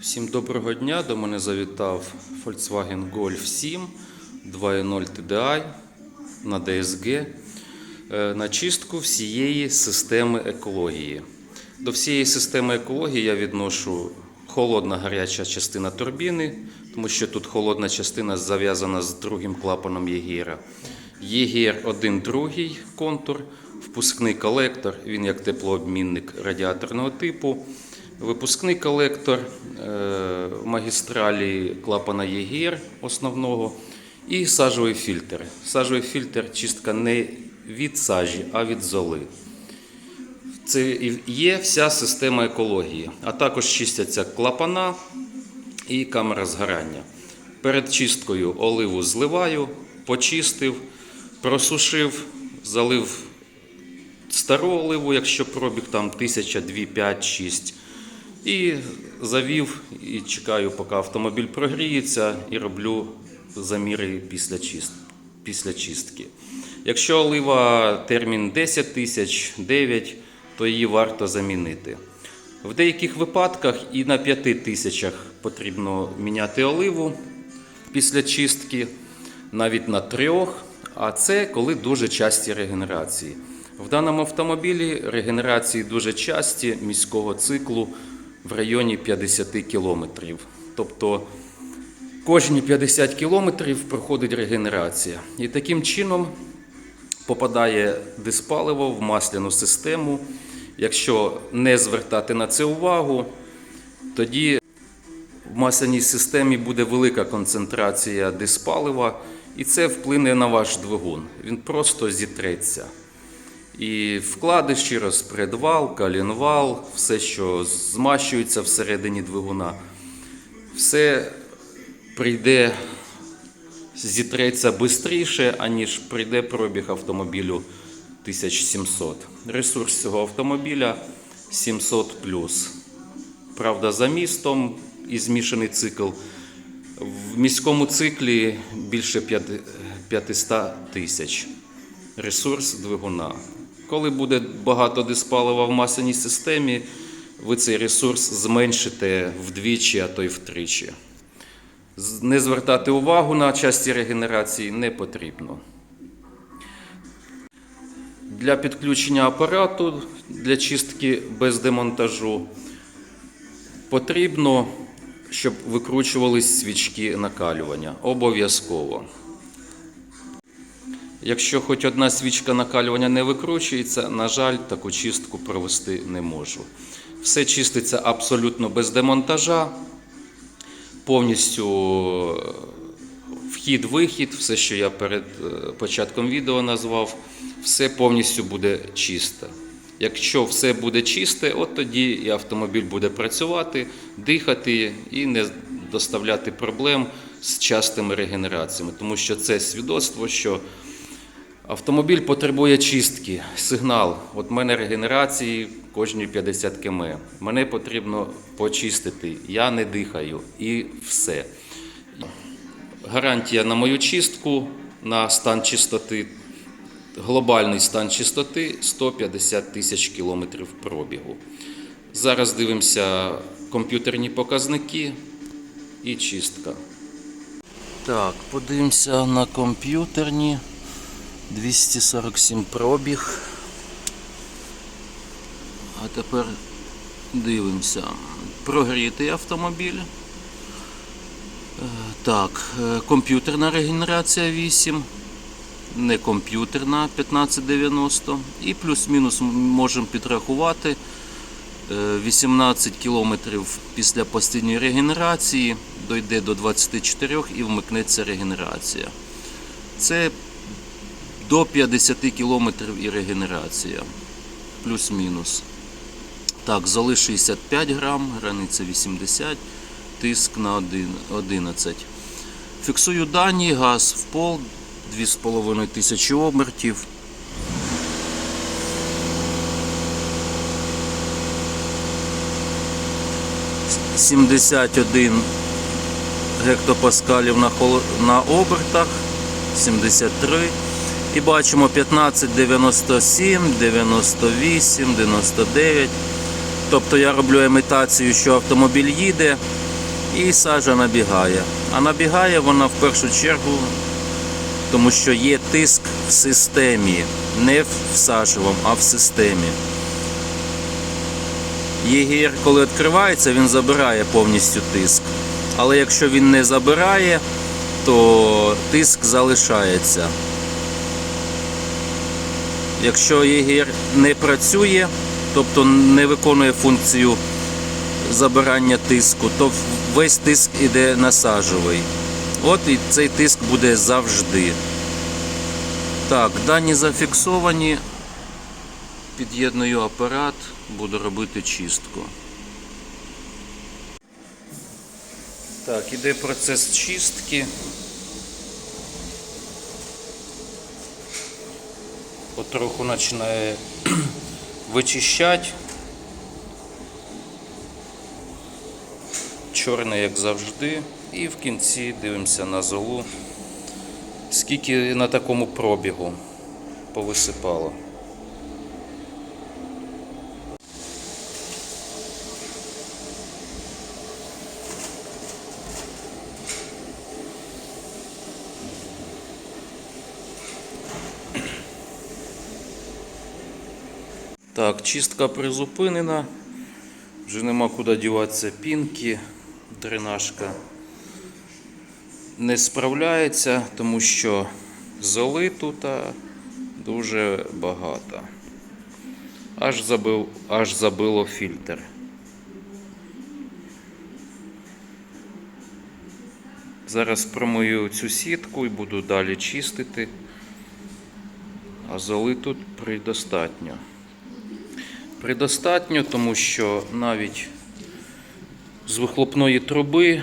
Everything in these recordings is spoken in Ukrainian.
Всім доброго дня. До мене завітав Volkswagen Golf 7 2.0 TDI на DSG е, на чистку всієї системи екології. До всієї системи екології я відношу холодна гаряча частина турбіни, тому що тут холодна частина зав'язана з другим клапаном Єгіра. Єгір один другий контур, впускний колектор, він як теплообмінник радіаторного типу. Випускний колектор е, магістралі клапана ЄГР основного і сажовий фільтр. Сажовий фільтр чистка не від сажі, а від золи. Це є вся система екології, а також чистяться клапана і камера згорання. Перед чисткою оливу зливаю, почистив, просушив, залив стару оливу, якщо пробіг там 1000, 2, 5, 6. І завів і чекаю, поки автомобіль прогріється, і роблю заміри після, чист... після чистки. Якщо олива термін 10 тисяч, 9, то її варто замінити. В деяких випадках і на 5 тисячах потрібно міняти оливу після чистки, навіть на трьох, а це коли дуже часті регенерації. В даному автомобілі регенерації дуже часті міського циклу в районі 50 кілометрів. Тобто кожні 50 кілометрів проходить регенерація. І таким чином попадає диспаливо в масляну систему. Якщо не звертати на це увагу, тоді в масляній системі буде велика концентрація диспалива, і це вплине на ваш двигун. Він просто зітреться. І вкладиші, розпредвал, калінвал, все, що змащується всередині двигуна, все прийде, зітреться швидше, аніж прийде пробіг автомобілю 1700. Ресурс цього автомобіля 700 Правда, за містом і змішаний цикл. В міському циклі більше 500 тисяч. Ресурс двигуна. Коли буде багато диспалива в масляній системі, ви цей ресурс зменшите вдвічі, а то й втричі. Не звертати увагу на часті регенерації не потрібно. Для підключення апарату для чистки без демонтажу потрібно, щоб викручувались свічки накалювання. Обов'язково. Якщо хоч одна свічка накалювання не викручується, на жаль, таку чистку провести не можу. Все чиститься абсолютно без демонтажа, повністю е, вхід-вихід, все, що я перед е, початком відео назвав, все повністю буде чисте. Якщо все буде чисте, от тоді і автомобіль буде працювати, дихати і не доставляти проблем з частими регенераціями, тому що це свідоцтво, що Автомобіль потребує чистки, сигнал. От в мене регенерації кожні 50 км. Мене потрібно почистити. Я не дихаю і все. Гарантія на мою чистку на стан чистоти. Глобальний стан чистоти 150 тисяч кілометрів пробігу. Зараз дивимося комп'ютерні показники і чистка. Так, подивимося на комп'ютерні. 247 пробіг. А тепер дивимося. Прогрітий автомобіль. Е, Так, е, комп'ютерна регенерація 8, не комп'ютерна 1590. І плюс-мінус можемо підрахувати. е, 18 кілометрів після постійної регенерації дойде до 24 і вмикнеться регенерація. Це до 50 кілометрів і регенерація. Плюс-мінус. Так, золи 65 грам, границя 80, тиск на 11. Фіксую дані, газ в пол, 2,5 тисячі обертів. С- 71 гектопаскалів на обертах, 73. І бачимо 15, 97, 98, 99. Тобто я роблю імітацію, що автомобіль їде, І сажа набігає. А набігає вона в першу чергу, тому що є тиск в системі, не в сажевому, а в системі. ЄГР, коли відкривається, він забирає повністю тиск. Але якщо він не забирає, то тиск залишається. Якщо ЄГР не працює, тобто не виконує функцію забирання тиску, то весь тиск іде на сажовий. От і цей тиск буде завжди. Так, дані зафіксовані. Під'єдную апарат, буду робити чистку. Так, іде процес чистки. Потроху починає вичищати. Чорний, як завжди. І в кінці дивимося на золу. Скільки на такому пробігу повисипало. Так, чистка призупинена. Вже нема куди діватися пінки, дренажка не справляється, тому що золи тут дуже багато. Аж, забив, аж забило фільтр. Зараз промию цю сітку і буду далі чистити. А золи тут предостатньо. Предостатньо, тому що навіть з вихлопної труби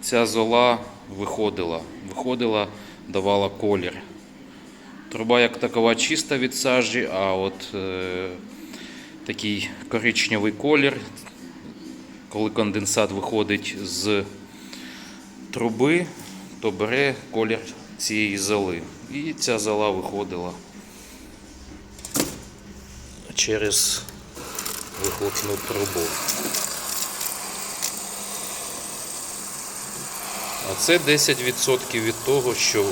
ця зола виходила. Виходила, давала колір. Труба як такова чиста від сажі, а от е, такий коричневий колір, коли конденсат виходить з труби, то бере колір цієї золи. І ця зола виходила через вихлопну трубу. А це 10% від того, що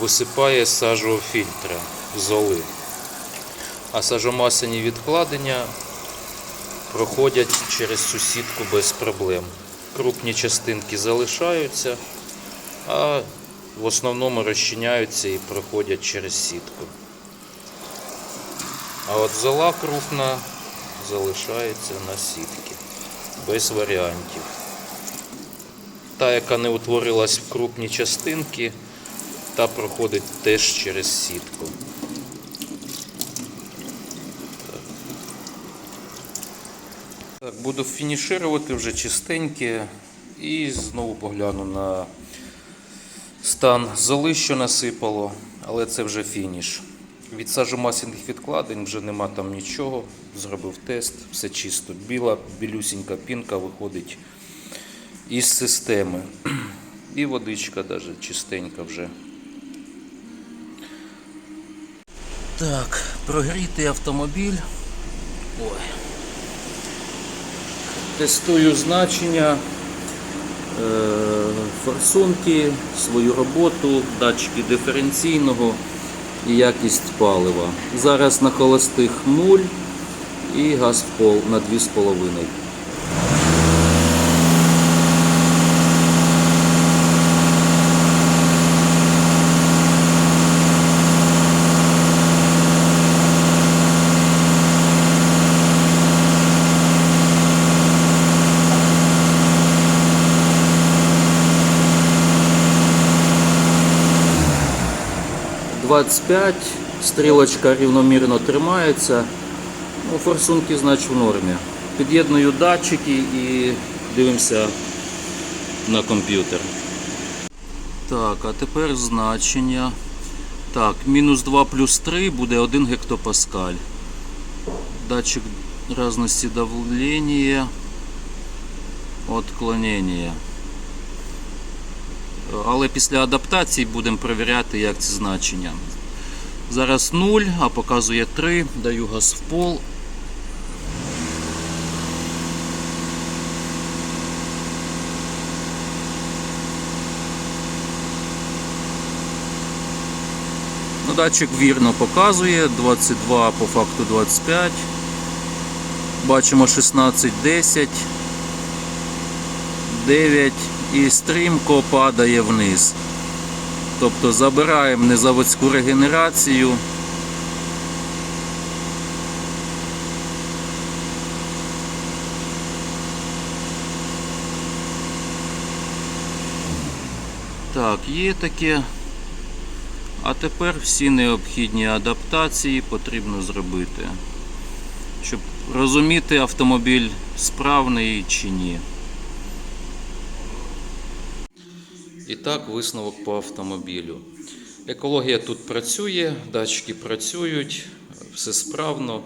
висипає сажового фільтра золи. А сажомасляні відкладення проходять через цю сітку без проблем. Крупні частинки залишаються, а в основному розчиняються і проходять через сітку. А от зола крупна залишається на сітки без варіантів. Та, яка не утворилась в крупні частинки, та проходить теж через сітку. Так, буду фінішувати вже чистеньке і знову погляну на стан золи, що насипало, але це вже фініш. Від сажомасляних відкладень вже нема там нічого. Зробив тест, все чисто. Біла, білюсінька пінка виходить із системи. І водичка навіть чистенька вже. Так, прогрітий автомобіль. Ой. Тестую значення, е, форсунки, свою роботу, датчики диференційного і якість палива. Зараз на холостих 0 і газ в пол на 2,5. – 25, стрілочка рівномірно тримається. Ну, форсунки, значить, в нормі. Під'єдную датчики і дивимося на комп'ютер. Так, а тепер значення. Так, мінус 2 плюс 3 буде 1 гектопаскаль. Датчик разності давлення, отклонення але після адаптації будемо перевіряти, як ці значення. Зараз 0, а показує 3, даю газ в пол. Ну, датчик вірно показує, 22 по факту 25. Бачимо 16, 10, 9, і стрімко падає вниз. Тобто забираємо незаводську регенерацію. Так, є таке. А тепер всі необхідні адаптації потрібно зробити, щоб розуміти автомобіль справний чи ні. І так, висновок по автомобілю. Екологія тут працює, датчики працюють, все справно.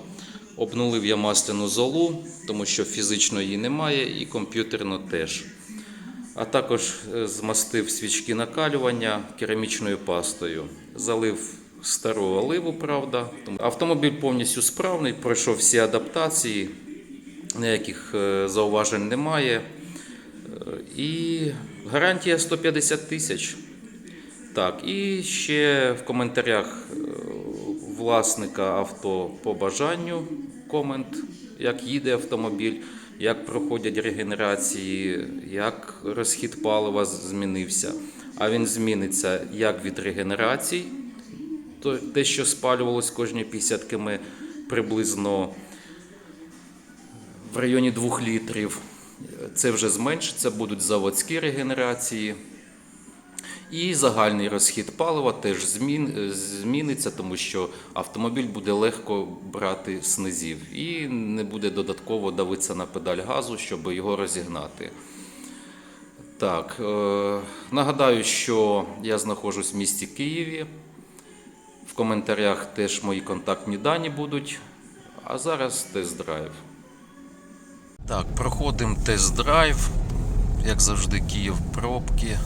Обнулив я масляну золу, тому що фізично її немає, і комп'ютерно теж. А також е, змастив свічки накалювання керамічною пастою. Залив стару оливу, правда. Автомобіль повністю справний, пройшов всі адаптації, ніяких е, зауважень немає. І гарантія 150 тисяч. Так, і ще в коментарях е, власника авто по бажанню комент, як їде автомобіль, як проходять регенерації, як розхід палива змінився. А він зміниться як від регенерацій, то те, що спалювалось кожні 50 км приблизно в районі 2 літрів. Це вже зменшиться, будуть заводські регенерації. І загальний розхід палива теж змін, зміниться, тому що автомобіль буде легко брати з низів і не буде додатково давитися на педаль газу, щоб його розігнати. Так, е, нагадаю, що я знаходжусь в місті Києві. В коментарях теж мої контактні дані будуть. А зараз тест-драйв. Так, проходимо тест-драйв. Як завжди, Київ пробки.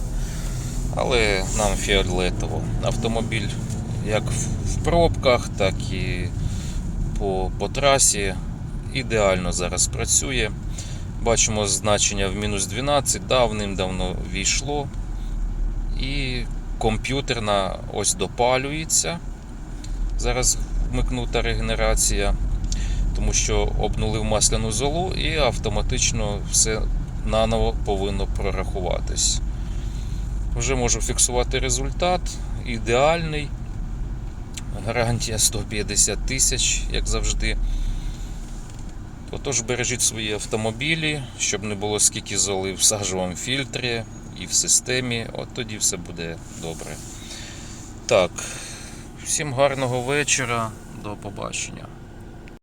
Але нам фіолетово. Автомобіль як в- пробках, так і по, по трасі ідеально зараз працює. Бачимо значення в мінус 12, давним-давно війшло. І комп'ютерна ось допалюється. Зараз вмикнута регенерація, тому що обнулив масляну золу і автоматично все наново повинно прорахуватись. Вже можу фіксувати результат. Ідеальний. Гарантія 150 тисяч, як завжди. Отож, бережіть свої автомобілі, щоб не було скільки золи в сажовому фільтрі і в системі. От тоді все буде добре. Так, всім гарного вечора, до побачення.